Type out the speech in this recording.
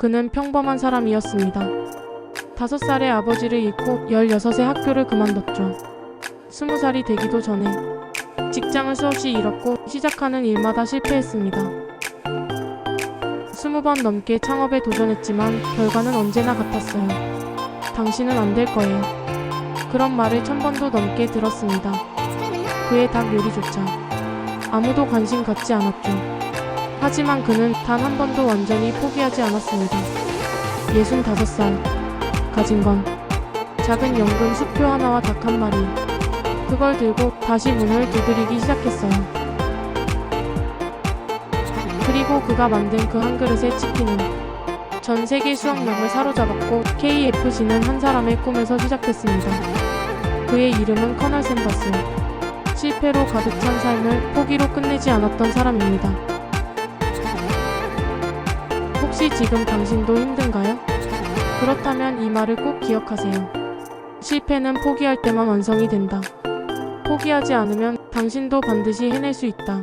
그는 평범한 사람이었습니다. 다섯 살의 아버지를 잃고 16세 학교를 그만뒀죠. 스무 살이 되기도 전에 직장을 수없이 잃었고 시작하는 일마다 실패했습니다. 스무 번 넘게 창업에 도전했지만 결과는 언제나 같았어요. 당신은 안 될 거예요. 그런 말을 천 번도 넘게 들었습니다. 그의 닭 요리조차 아무도 관심 갖지 않았죠. 하지만 그는 단 한 번도 완전히 포기하지 않았습니다. 65살. 가진 건 작은 연금 수표 하나와 닭 한 마리. 그걸 들고 다시 문을 두드리기 시작했어요. 그리고 그가 만든 그 한 그릇의 치킨은 전 세계 수억 명을 사로잡았고 KFC는 한 사람의 꿈에서 시작했습니다. 그의 이름은 커널 샌더스. 실패로 가득 찬 삶을 포기로 끝내지 않았던 사람입니다. 혹시 지금 당신도 힘든가요? 그렇다면 이 말을 꼭 기억하세요. 실패는 포기할 때만 완성이 된다. 포기하지 않으면 당신도 반드시 해낼 수 있다.